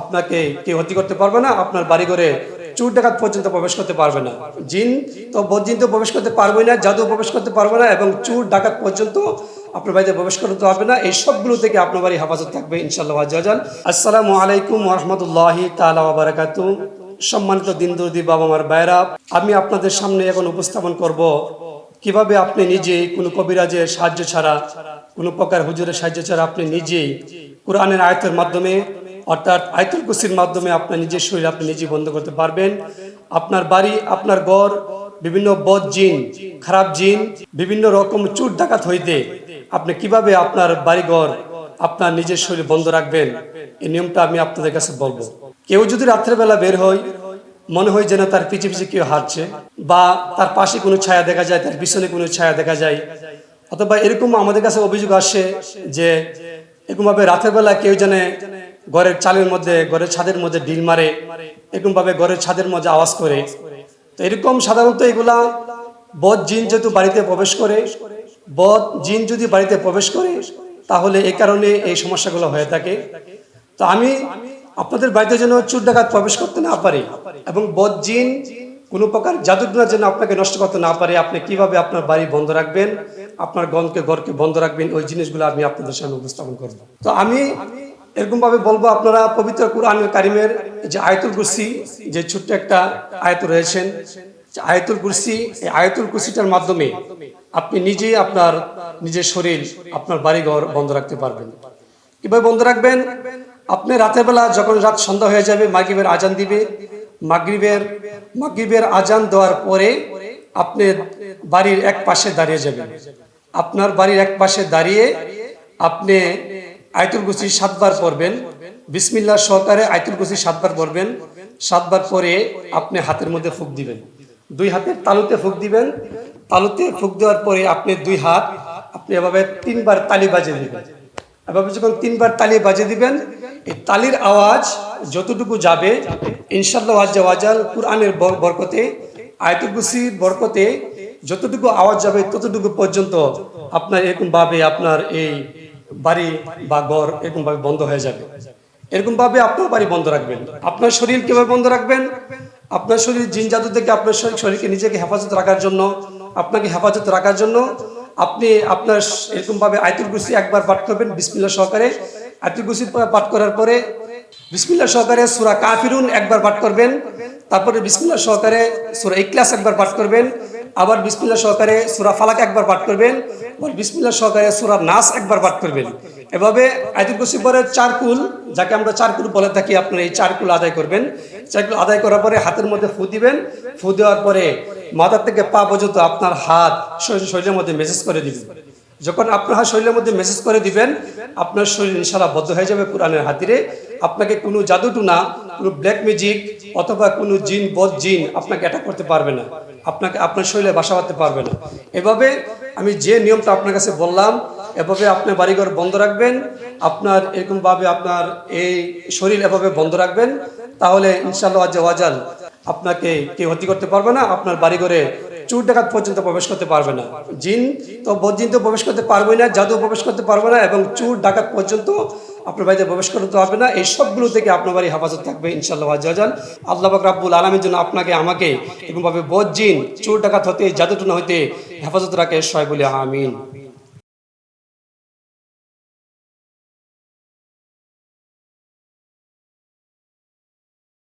আপনাকে কেউ ক্ষতি করতে পারবে না, আপনার বাড়ি ঘরে চুর ডাকাত পর্যন্ত প্রবেশ করতে পারবে না। জিন তো বজ্জিন তো প্রবেশ করতে পারবে না, জাদু প্রবেশ করতে পারবে না এবং চুর ডাকাত পর্যন্ত আপনার বাড়িতে প্রবেশ করতে পারবে না। এই সবগুলো থেকে আপনার বাড়ি হেফাজত থাকবে ইনশাল্লাহ আজান। আসসালামু আলাইকুম রহমতুল্লাহি তালা বারাকাতু সম্মানিত দিন দুর্দি বাবা মার বাইরা আমি আপনাদের সামনে এখন উপস্থাপন করব কীভাবে আপনি নিজেই কোনো কবিরাজের সাহায্য ছাড়া, কোনো প্রকার হুজুরের সাহায্য ছাড়া আপনি নিজেই কোরআনের আয়তের মাধ্যমে অর্থাৎ আয়তুল কুসির মাধ্যমে আপনার নিজের শরীর আপনি নিজেই বন্ধ করতে পারবেন। আপনার বাড়ি, আপনার ঘর, বিভিন্ন বদ জিন, খারাপ জিন, বিভিন্ন রকম চুট ডাকাত হইতে আপনি কীভাবে আপনার বাড়ি বাড়িঘর, আপনার নিজের শরীর বন্ধ রাখবেন? এই নিয়মটা আমি আপনাদের কাছে বলব। কেউ যদি রাত্রেবেলা বের হয়, মনে হয় যেন তার পিছে পিছে কেউ হাঁটছে বা তার পাশে কোনো ছায়া দেখা যায়, তার পিছনে কোনো ছায়া দেখা যায়। অথবা এরকম আমাদের কাছে অভিযোগ আসে যে এরকমভাবে রাতের বেলা কেউ জানে ঘরের চালের মধ্যে, ঘরের ছাদের মধ্যে ডিল মারে, এরকমভাবে ঘরের ছাদের মধ্যে আওয়াজ করে। তো এরকম সাধারণত এগুলা বদ জিন যেহেতু বাড়িতে প্রবেশ করে, বদ জিন যদি বাড়িতে প্রবেশ করে, তাহলে এই কারণে এই সমস্যাগুলো হয়ে থাকে। তো আমি আপনাদের বাড়িতে যেন চুর ডাকাত প্রবেশ করতে না পারে এবং বদ জিন কোনো প্রকার জাদুগুলা যেন আপনাকে নষ্ট করতে না পারে, আপনি কীভাবে আপনার বাড়ি বন্ধ রাখবেন, আপনার গনকে ঘরকে বন্ধ রাখবেন, ওই জিনিসগুলো আমি আপনাদের সামনে উপস্থাপন করব। তো আমি এরকম ভাবে বলব, আপনারা পবিত্র কুরআনুল কারিমের যে আয়তুল কুরসি, যে ছোট্ট একটা আয়ত রয়েছেন আয়তুল কুরসি, এই আয়তুল কুরসিটার মাধ্যমে আপনি নিজেই আপনার নিজের শরীর, আপনার বাড়িঘর বন্ধ রাখতে পারবেন। কীভাবে বন্ধ রাখবেন? আপনি রাতের বেলা যখন রাত সন্ধ্যা হয়ে যাবে, মাগরিবের আজান দিবে মাগরিবের মাগরিবের আজান দেওয়ার পরে আপনি বাড়ির এক পাশে দাঁড়িয়ে যাবেন। আপনার বাড়ির এক পাশে দাঁড়িয়ে আপনি আয়তুল কুসি সাতবার পড়বেন। বিসমিল্লাহ সহকারে আয়তুল কুসি সাতবার পড়বেন। সাতবার পরে আপনি হাতের মধ্যে ফুক দিবেন। দুই হাতের তালুতে ফুক দিবেন। তালুতে ফুক দেওয়ার পরে আপনি দুই হাত আপনি এভাবে তিনবার তালি বাজিয়ে দিবেন। এভাবে যখন তিনবার তালি বাজিয়ে দিবেন, এই তালির আওয়াজ যতটুকু যাবে ইনশাল্লাহ ওয়াজাল কুরআনের বর- বরকতে, আয়তুল বরকতে যতটুকু আওয়াজ যাবে ততটুকু পর্যন্ত আপনার এরকমভাবে আপনার এই বাড়ি বা ঘর এরকমভাবে বন্ধ হয়ে যাবে। এরকমভাবে আপনার বাড়ি বন্ধ রাখবেন। আপনার শরীর কীভাবে বন্ধ রাখবেন? আপনার শরীর জিন জাদু থেকে আপনার শরীর- শরীরকে নিজেকে হেফাজত রাখার জন্য, আপনাকে হেফাজত রাখার জন্য আপনি আপনার এরকমভাবে আয়তুল কুসি একবার পাঠ করবেন বিসমিল্লা সহকারে। আয়তুল কুসি পাঠ করার পরে বিসমিল্লা সহকারে সুরা কাফিরুন একবার পাঠ করবেন, তারপরে বিসমিল্লা সহকারে সুরা ইকলাস একবার পাঠ করবেন, আবার বিসমিল্লা সহকারে সুরা ফালাক একবার পাঠ করবেন, আবার বিসমিল্লা সহকারে সুরা নাস একবার পাঠ করবেন। এভাবে আয়তুল কুসি পরে চারকুল যাকে আমরা চারকুল বলে থাকি, আপনার এই চারকুল আদায় করবেন। চারকুল আদায় করার পরে হাতের মধ্যে ফু দিবেন, ফু দেওয়ার পরে মাথার থেকে পা পর্যন্ত আপনার হাত শরীরের মধ্যে মেসেজ করে দিবেন। যখন আপনার শরীরের মধ্যে মেসেজ করে দিবেন, আপনার শরীর ইনশাল্লাহ বদ্ধ হয়ে যাবে কোরআনের হাতিরে। আপনাকে কোনো জাদুটুনা কোনো ব্ল্যাক ম্যাজিক অথবা কোনো জিন, বদ জিন আপনাকে অ্যাটাক করতে পারবে না। আপনাকে আপনার শরীরে বাসা বাঁধতে পারবে না। এভাবে আমি যে নিয়মটা আপনার কাছে বললাম, এভাবে আপনার বাড়িঘর বন্ধ রাখবেন, আপনার এরকমভাবে আপনার এই শরীর এভাবে বন্ধ রাখবেন, তাহলে ইনশাল্লাহ আজ ওয়াজাল আপনাকে কেউ ক্ষতি করতে পারবে না, আপনার বাড়িঘরে চুর ডাকাত পর্যন্ত প্রবেশ করতে পারবে না। জিন তো বজ্জিন তো প্রবেশ করতে পারবে না, জাদু প্রবেশ করতে পারবে না এবং চুর ডাকাত পর্যন্ত আপনার বাড়িতে প্রবেশ করতে হবে না। এই সবগুলো থেকে আপনার বাড়ি হেফাজত থাকবে ইনশাল্লাহ আজান। আল্লাহ রাব্বুল আলমের জন্য আপনাকে, আমাকে এরকমভাবে বজ্জিন চোর ডাকাত হতে, জাদুটুনা হতে হেফাজত রাখে। সয় বলে আমিন।